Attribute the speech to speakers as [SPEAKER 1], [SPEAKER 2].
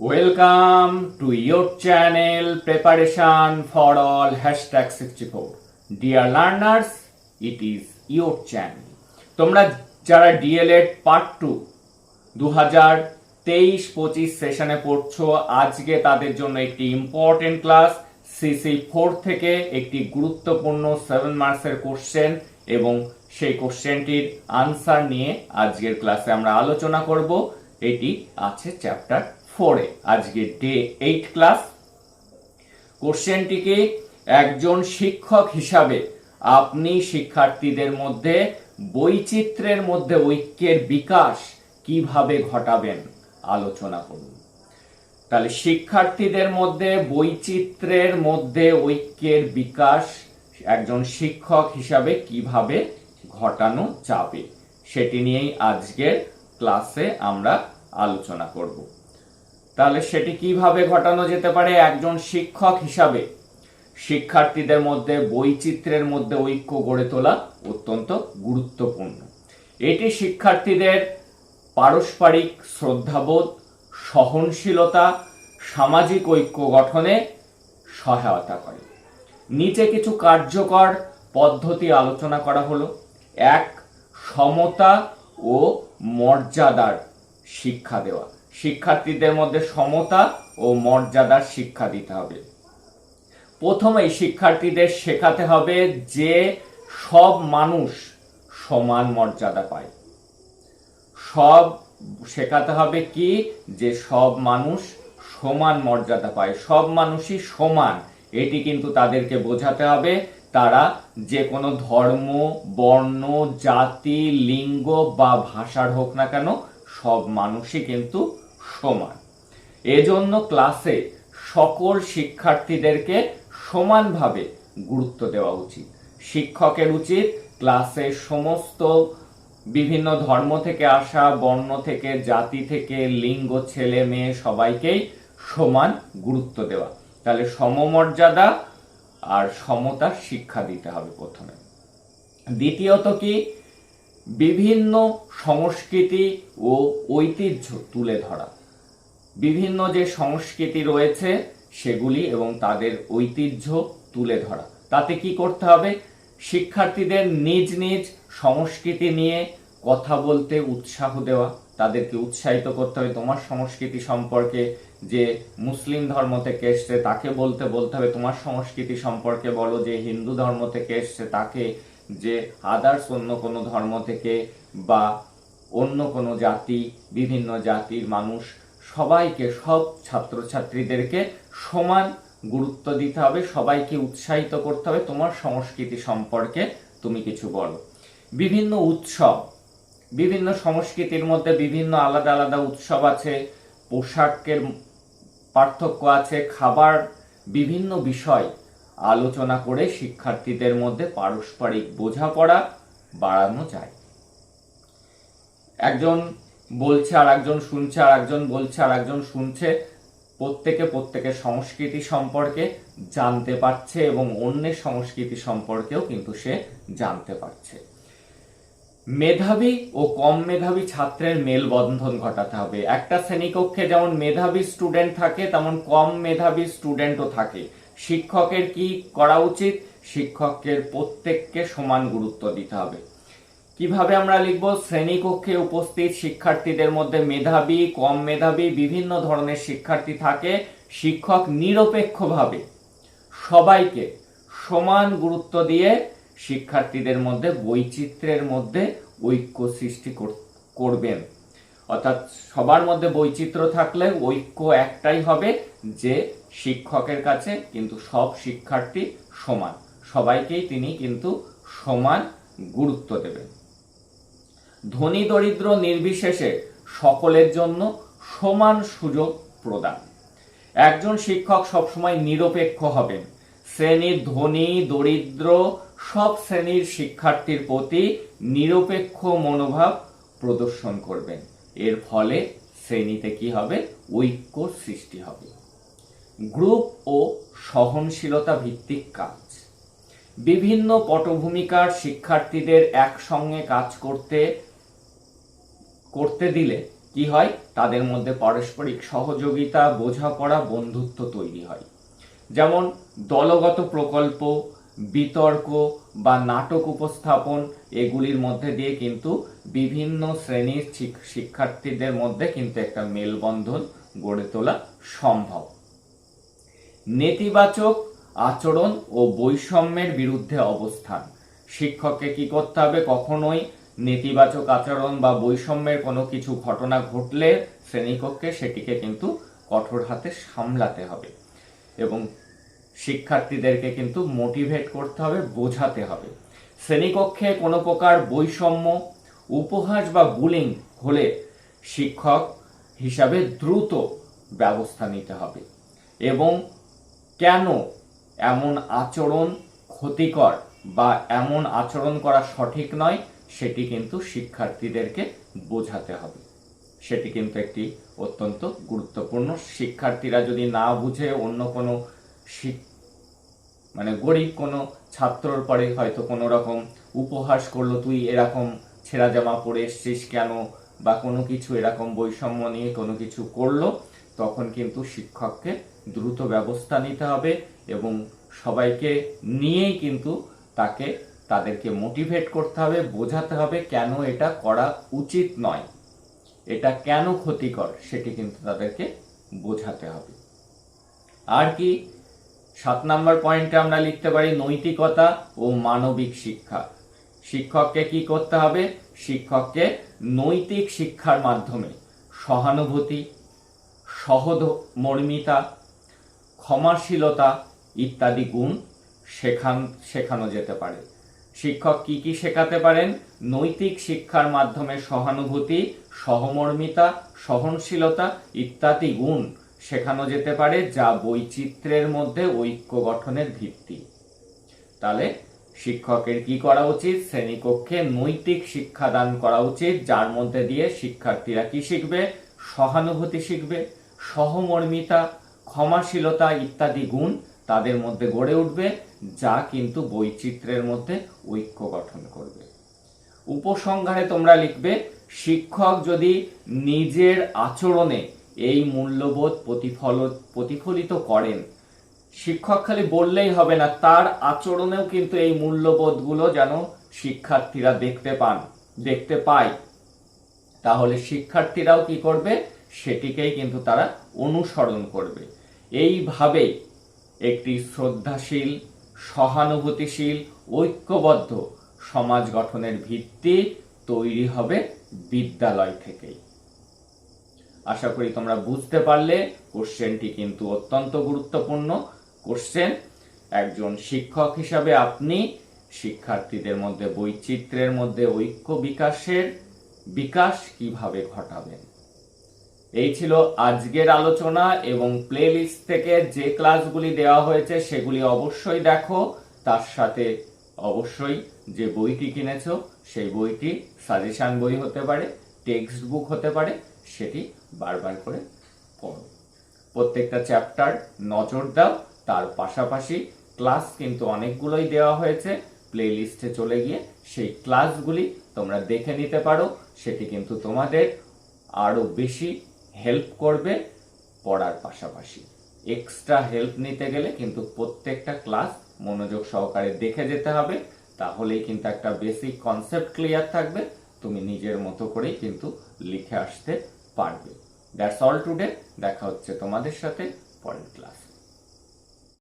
[SPEAKER 1] Welcome to your channel Preparation for All hashtag 64. Dear learners, it is your channel. তোমরা যারা D.El.Ed part two দু হাজার তেইশ পঁচিশ সেশনে পড়ছো আজকে তাদের জন্য একটি ইম্পর্টেন্ট ক্লাস সিসি ফোর থেকে একটি গুরুত্বপূর্ণ সেভেন মার্কসের কোশ্চেন এবং সেই কোশ্চেনটির আনসার নিয়ে আজকের ক্লাসে আমরা আলোচনা করব এটি আছে চ্যাপ্টার ফোরে আজকে ডে এইট ক্লাস কোশ্চেনটিকে একজন শিক্ষক হিসাবে আপনি শিক্ষার্থীদের মধ্যে বৈচিত্র্যের মধ্যে ঐক্যের বিকাশ কীভাবে ঘটাবেন? আলোচনা করুন। তাহলে শিক্ষার্থীদের মধ্যে বৈচিত্র্যের মধ্যে ঐক্যের বিকাশ একজন শিক্ষক হিসাবে কীভাবে ঘটানো যাবে? সেটি নিয়েই আজকের ক্লাসে আমরা আলোচনা করব। তাহলে সেটি কীভাবে ঘটানো যেতে পারে একজন শিক্ষক হিসাবে? শিক্ষার্থীদের মধ্যে বৈচিত্র্যের মধ্যে ঐক্য গড়ে তোলা অত্যন্ত গুরুত্বপূর্ণ। এটি শিক্ষার্থীদের পারস্পরিক শ্রদ্ধাবোধ, সহনশীলতা, সামাজিক ঐক্য গঠনে সহায়তা করে। নিচে কিছু কার্যকর পদ্ধতি আলোচনা করা হলো। এক, সমতা ও মর্যাদার শিক্ষা দেওয়া। শিক্ষার্থীদের মধ্যে সমতা ও মর্যাদার শিক্ষা দিতে হবে। প্রথমেই শিক্ষার্থীদের শেখাতে হবে যে সব মানুষ সমান মর্যাদা পায়। সব শেখাতে হবে কি? যে সব মানুষ সমান মর্যাদা পায়। সব মানুষই সমান, এটি কিন্তু তাদেরকে বোঝাতে হবে। তারা যে কোনো ধর্ম, বর্ণ, জাতি, লিঙ্গ বা ভাষার হোক না কেন সব মানুষই কিন্তু সমান। এজন্য ক্লাসে সকল শিক্ষার্থীদেরকে সমানভাবে গুরুত্ব দেওয়া উচিত। শিক্ষকের উচিত ক্লাসে সমস্ত বিভিন্ন ধর্ম থেকে আসা, বর্ণ থেকে, জাতি থেকে, লিঙ্গ, ছেলে, মেয়ে সবাইকেই সমান গুরুত্ব দেওয়া। তাহলে সমমর্যাদা আর সমতার শিক্ষা দিতে হবে প্রথমে। দ্বিতীয়ত কি? বিভিন্ন সংস্কৃতি ও ঐতিহ্য তুলে ধরা। বিভিন্ন যে সংস্কৃতি রয়েছে, সেগুলি এবং তাদের ঐতিহ্য তুলে ধরা। তাতে কি করতে হবে? শিক্ষার্থীদের নিজ নিজ সংস্কৃতি নিয়ে কথা বলতে উৎসাহ দেওয়া। তাদেরকে উৎসাহিত করতে হবে তোমার সংস্কৃতি সম্পর্কে, যে মুসলিম ধর্ম থেকে এসছে তাকে বলতে বলতে হবে তোমার সংস্কৃতি সম্পর্কে বলো, যে হিন্দু ধর্ম থেকে এসছে তাকে যে আদার্স অন্য কোনো ধর্ম থেকে বা অন্য কোনো জাতি, বিভিন্ন জাতির মানুষ সবাইকে, সব ছাত্রছাত্রীদেরকে সমান গুরুত্ব দিতে হবে, সবাইকে উৎসাহিত করতে হবে। তোমার সংস্কৃতি সম্পর্কে তুমি কিছু বলো। বিভিন্ন উৎসব, বিভিন্ন সংস্কৃতির মধ্যে বিভিন্ন আলাদা আলাদা উৎসব আছে, পোশাকের পার্থক্য আছে, খাবার, বিভিন্ন বিষয় আলোচনা করে শিক্ষার্থীদের মধ্যে পারস্পরিক বোঝাপড়া বাড়ানো যায়। একজন বলছে আর একজন শুনছে, আর একজন বলছে আর একজন শুনছে, প্রত্যেকে প্রত্যেকের সংস্কৃতি সম্পর্কে জানতে পারছে এবং অন্যের সংস্কৃতি সম্পর্কেও কিন্তু সে জানতে পারছে। মেধাবী ও কম মেধাবী ছাত্রের মেলবন্ধন ঘটাতে হবে। একটা শ্রেণীকক্ষে যেমন মেধাবী স্টুডেন্ট থাকে, তেমন কম মেধাবী স্টুডেন্টও থাকে। শিক্ষকের কি করা উচিত? শিক্ষকের প্রত্যেককে সমান গুরুত্ব দিতে হবে। কীভাবে আমরা লিখব? শ্রেণীকক্ষে উপস্থিত শিক্ষার্থীদের মধ্যে মেধাবী, কম মেধাবী, বিভিন্ন ধরনের শিক্ষার্থী থাকে, শিক্ষক নিরপেক্ষভাবে সবাইকে সমান গুরুত্ব দিয়ে শিক্ষার্থীদের মধ্যে বৈচিত্র্যের মধ্যে ঐক্য সৃষ্টি কর- করবেন। অর্থাৎ সবার মধ্যে বৈচিত্র্য থাকলে ঐক্য একটাই হবে যে শিক্ষকের কাছে কিন্তু সব শিক্ষার্থী সমান। সবাইকেই তিনি কিন্তু সমান গুরুত্ব দেবেন। ধনী, দরিদ্র, নির্বিশেষে সকলের জন্য সমান সুযোগ প্রদান। একজন শিক্ষক সবসময় নিরপেক্ষ হবেন। শ্রেণির ধনী, দরিদ্র, সব শ্রেণির শিক্ষার্থীর প্রতি নিরপেক্ষ মনোভাব প্রদর্শন করবেন। এর ফলে শ্রেণীতে কি হবে? ঐক্য সৃষ্টি হবে। গ্রুপ ও সহনশীলতা ভিত্তিক কাজ। বিভিন্ন পটভূমিকার শিক্ষার্থীদের একসঙ্গে কাজ করতে করতে দিলে কি হয়? তাদের মধ্যে পারস্পরিক সহযোগিতা, বোঝাপড়া, বন্ধুত্ব তৈরি হয়। যেমন দলগত প্রকল্প বিতর্ক বা নাটক উপস্থাপন এগুলির মধ্যে দিয়ে কিন্তু বিভিন্ন শ্রেণির শিক্ষার্থীদের মধ্যে কিন্তু একটা মেলবন্ধন গড়ে তোলা সম্ভব। নেতিবাচক আচরণ ও বৈষম্যের বিরুদ্ধে অবস্থান। শিক্ষককে কি করতে হবে? কখনোই নেতিবাচক আচরণ বা বৈষম্যের কোনো কিছু ঘটনা ঘটলে শ্রেণীকক্ষে সেটিকে কিন্তু কঠোর হাতে সামলাতে হবে। এবং শিক্ষার্থীদেরকে কিন্তু মোটিভেট করতে হবে, বোঝাতে হবে। শ্রেণীকক্ষে কোনো প্রকার বৈষম্য, উপহাস বা বুলিং হলে শিক্ষক হিসাবে দ্রুত ব্যবস্থা নিতে হবে। এবং কেন এমন আচরণ ক্ষতিকর বা এমন আচরণ করা সঠিক নয়, সেটি কিন্তু শিক্ষার্থীদেরকে বোঝাতে হবে। সেটি কিন্তু একটি অত্যন্ত গুরুত্বপূর্ণ। শিক্ষার্থীরা যদি না বুঝে অন্য কোনো মানে গরিব কোনো ছাত্রর পরে হয়তো কোনো রকম উপহাস করল, তুই এরকম ছেঁড়া জামা পরে এসছিস কেন? বা কোনো কিছু এরকম বৈষম্য নিয়ে কোনো কিছু করল, তখন কিন্তু শিক্ষককে দ্রুত ব্যবস্থা নিতে হবে এবং সবাইকে নিয়েই কিন্তু তাকে, তাদেরকে মোটিভেট করতে হবে, বোঝাতে হবে কেন এটা করা উচিত নয়। এটা কেন ক্ষতিকর সেটি কিন্তু তাদেরকে বোঝাতে হবে। আর কি সাত নাম্বার পয়েন্টে আমরা লিখতে পারি নৈতিকতা ও মানবিক শিক্ষা। শিক্ষককে কি করতে হবে? শিক্ষককে নৈতিক শিক্ষার মাধ্যমে সহানুভূতি সহমর্মিতা ক্ষমাশীলতা ইত্যাদি গুণ শেখান, শেখানো যেতে পারে। শিক্ষক কি কি শেখাতে পারেন? নৈতিক শিক্ষার মাধ্যমে সহানুভূতি, সহমর্মিতা, সহনশীলতা ইত্যাদি গুণ শেখানো যেতে পারে যা বৈচিত্র্যের মধ্যে ঐক্য গঠনের ভিত্তি। তাহলে শিক্ষকের কি করা উচিত? শ্রেণীকক্ষে নৈতিক শিক্ষাদান করা উচিত, যার মধ্যে দিয়ে শিক্ষার্থীরা কি শিখবে? সহানুভূতি শিখবে, সহমর্মিতা, ক্ষমাশীলতা ইত্যাদি গুণ তাদের মধ্যে গড়ে উঠবে, যা কিন্তু বৈচিত্র্যের মধ্যে ঐক্য গঠন করবে। উপসংহারে তোমরা লিখবে, শিক্ষক যদি নিজের আচরণে এই মূল্যবোধ প্রতিফল, প্রতিফলিত করেন। শিক্ষক খালি বললেই হবে না, তার আচরণেও কিন্তু এই মূল্যবোধগুলো যেন শিক্ষার্থীরা দেখতে পান, দেখতে পায়। তাহলে শিক্ষার্থীরাও কি করবে? সেটিকেই কিন্তু তারা অনুসরণ করবে। এইভাবে একটি শ্রদ্ধাশীল, সহানুভূতিশীল, ঐক্যবদ্ধ সমাজ গঠনের ভিত্তি তৈরি হবে বিদ্যালয় থেকেই। আশা করি তোমরা বুঝতে পারলে। কোশ্চেনটি কিন্তু অত্যন্ত গুরুত্বপূর্ণ। কোশ্চেন একজন শিক্ষক হিসাবে আপনি শিক্ষার্থীদের মধ্যে, বৈচিত্র্যের মধ্যে, ঐক্য বিকাশের বিকাশ কীভাবে ঘটাবেন? এই ছিল আজকের আলোচনা এবং প্লেলিস্ট থেকে যে ক্লাসগুলি দেওয়া হয়েছে, সেগুলি অবশ্যই দেখো। তার সাথে অবশ্যই যে বইটি কিনেছো, সেই বইটি সাজেশন বই হতে পারে টেক্সট বুক হতে পারে সেটি বারবার করে পড়ো। প্রত্যেকটা চ্যাপ্টার নজর দাও, তার পাশাপাশি ক্লাস কিন্তু অনেকগুলোই দেওয়া হয়েছে। প্লে লিস্টে চলে গিয়ে সেই ক্লাসগুলি তোমরা দেখে নিতে পারো। সেটি কিন্তু তোমাদের আরও বেশি হেল্প করবে পড়ার পাশাপাশি। এক্সট্রা হেল্প নিতে গেলে কিন্তু প্রত্যেকটা ক্লাস মনোযোগ সহকারে দেখে যেতে হবে। তাহলেই কিন্তু একটা বেসিক কনসেপ্ট ক্লিয়ার থাকবে। তুমি নিজের মতো করেই কিন্তু লিখে আসতে পারবে। দ্যাটস অল টুডে দেখা হচ্ছে তোমাদের সাথে পরের ক্লাস